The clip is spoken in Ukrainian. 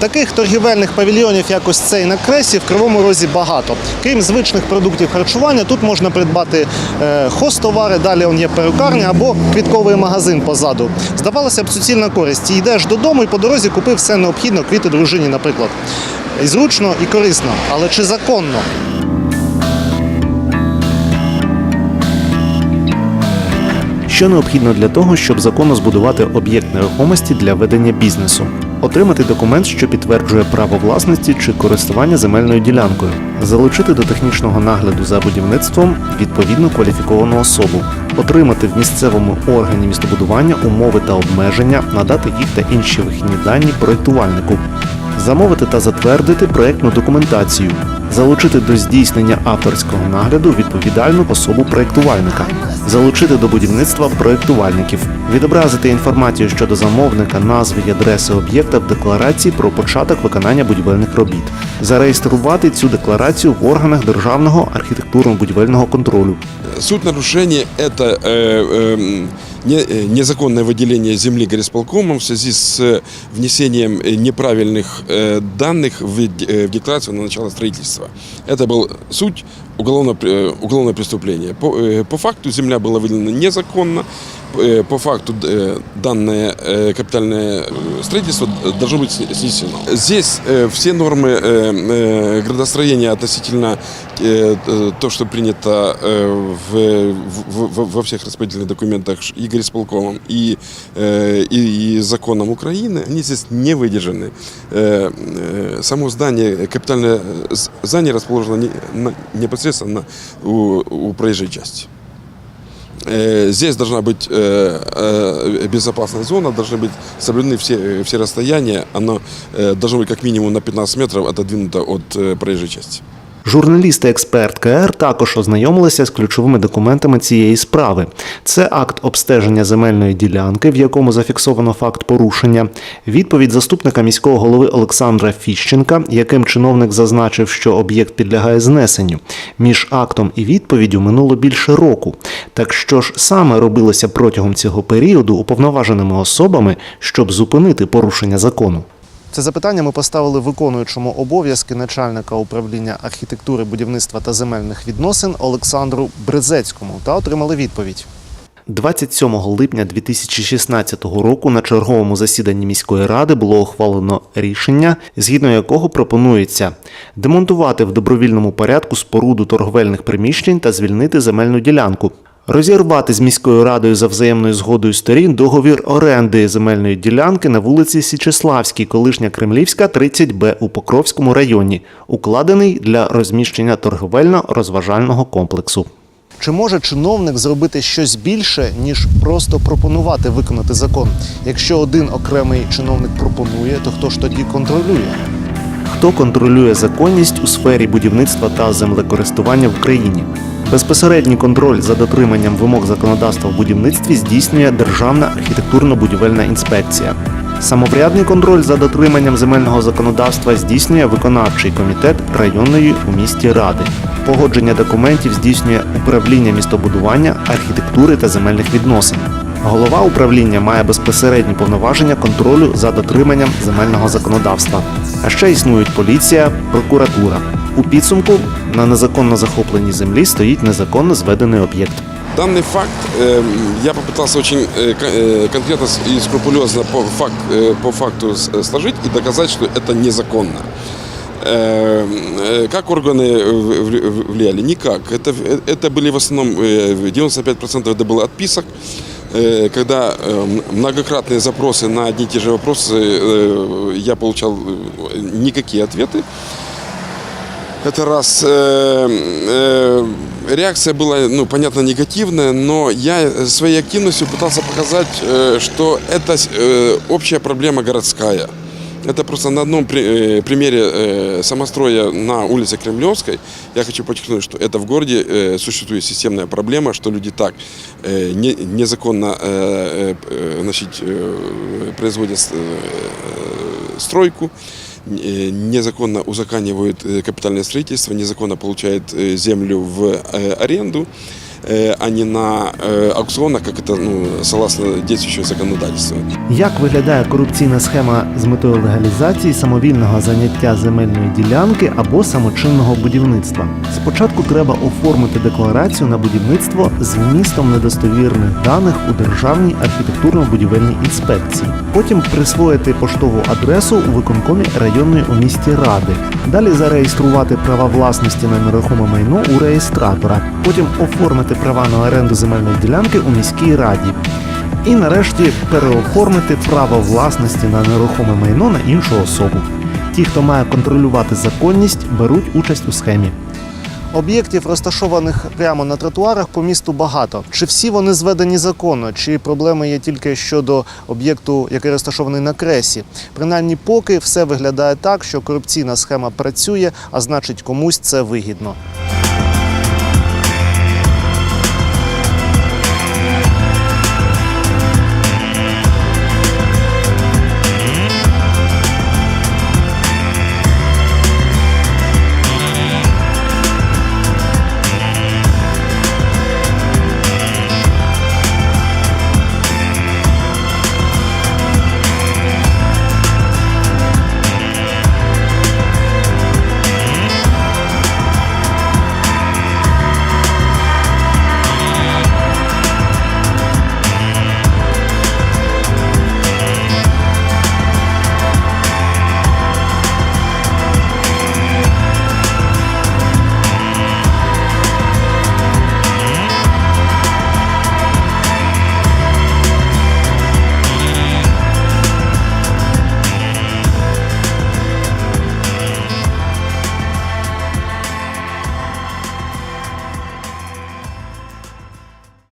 Таких торгівельних павільйонів, як ось цей на кресі, в Кривому Розі багато. Крім звичних продуктів харчування, тут можна придбати е, хостовари, далі є перукарня або квітковий магазин позаду. Здавалося б, суцільна користь. Йдеш додому і по дорозі купив все необхідне, квіти дружині, наприклад. І зручно, і корисно. Але чи законно? Що необхідно для того, щоб законно збудувати об'єкт нерухомості для ведення бізнесу? Отримати документ, що підтверджує право власності чи користування земельною ділянкою, залучити до технічного нагляду за будівництвом відповідну кваліфіковану особу, отримати в місцевому органі містобудування умови та обмеження, надати їх та інші вихідні дані проєктувальнику, замовити та затвердити проєктну документацію, залучити до здійснення авторського нагляду відповідальну особу проєктувальника, залучити до будівництва проєктувальників, відобразити інформацію щодо замовника, назви і адреси об'єкта в декларації про початок виконання будівельних робіт, зареєструвати цю декларацію в органах державного архітектурно-будівельного контролю, Суть нарушения – это э, эм, не- э, незаконное выделение земли горисполкомом в связи с э, внесением э, неправильных э, данных в д- э, в декларацию на начало строительства. Это был суть уголовного, пр- э, уголовного преступления. По, э, по факту земля была выделена незаконно. Э, По факту э, данное э, капитальное э, строительство д- должно быть сни- снесено. Здесь э, все нормы э, э, градостроения относительно э, т- то, что принято э, в, в- в- во всех распределительных документах ш- и горисполкомом, и, э, и, и законом Украины, они здесь не выдержаны. Э, э, Само здание, капитальное э, з- здание расположено не- на- непосредственно у, у проезжей части. Э, Здесь должна быть э, э, безопасная зона, должны быть соблюдены все, все расстояния. Оно э, должно быть как минимум на 15 метров отодвинуто от э, проезжей части. Журналісти-експерт КР також ознайомилися з ключовими документами цієї справи. Це акт обстеження земельної ділянки, в якому зафіксовано факт порушення, відповідь заступника міського голови Олександра Фіщенка, яким чиновник зазначив, що об'єкт підлягає знесенню. Між актом і відповіддю минуло більше року. Так що ж саме робилося протягом цього періоду уповноваженими особами, щоб зупинити порушення закону? Це запитання ми поставили виконуючому обов'язки начальника управління архітектури, будівництва та земельних відносин Олександру Брезецькому та отримали відповідь. 27 липня 2016 року на черговому засіданні міської ради було ухвалено рішення, згідно якого пропонується демонтувати в добровільному порядку споруду торговельних приміщень та звільнити земельну ділянку. Розірвати з міською радою за взаємною згодою сторін договір оренди земельної ділянки на вулиці Січеславській, колишня Кремлівська, 30Б у Покровському районі, укладений для розміщення торговельно-розважального комплексу. Чи може чиновник зробити щось більше, ніж просто пропонувати виконати закон? Якщо один окремий чиновник пропонує, то хто ж тоді контролює? Хто контролює законність у сфері будівництва та землекористування в Україні? Безпосередній контроль за дотриманням вимог законодавства в будівництві здійснює Державна архітектурно-будівельна інспекція. Самоврядний контроль за дотриманням земельного законодавства здійснює виконавчий комітет районної у місті ради. Погодження документів здійснює управління містобудування, архітектури та земельних відносин. Голова управління має безпосередні повноваження контролю за дотриманням земельного законодавства. А ще існують поліція, прокуратура. У підсумку на незаконно захопленій землі стоїть незаконно зведений об'єкт. Данный факт э, я попытался очень э, кон- э, конкретно с- и скрупулезно по, факт, э, по факту с- э, сложить и доказать, что это незаконно. Э, э, Как органы э, в- в- влияли? Никак. Это, в- это были в основном э, 95% это было отписок. Э, Когда э, м- многократные запросы на одни и те же вопросы, э, я получал э, никакие ответы. Это раз. Э, э, Реакция была, ну, понятно, негативная, но я э, своей активностью пытался показать, э, что это э, общая проблема городская. Это просто на одном при- э, примере э, самостроя на улице Кремлевской я хочу подчеркнуть, что это в городе э, существует системная проблема, что люди так э, не- незаконно э, э, э, значит, э, производят э, стройку, э, незаконно узаканивают э, капитальное строительство, незаконно получают э, землю в э, аренду. э, а не на э, аукционах, как это ну, согласно действующего законодательства. Як виглядає корупційна схема з метою легалізації самовільного заняття земельної ділянки або самочинного будівництва? Спочатку треба оформити декларацію на будівництво з вмістом недостовірних даних у Державній архітектурно-будівельній інспекції. Потім присвоїти поштову адресу у виконкомі районної у місті ради. Далі зареєструвати права власності на нерухоме майно у реєстратора. Потім оформити права на оренду земельної ділянки у міській раді. І нарешті переоформити право власності на нерухоме майно на іншу особу. Ті, хто має контролювати законність, беруть участь у схемі. Об'єктів, розташованих прямо на тротуарах, по місту багато. Чи всі вони зведені законно, чи проблеми є тільки щодо об'єкту, який розташований на кресі? Принаймні, поки все виглядає так, що корупційна схема працює, а значить комусь це вигідно.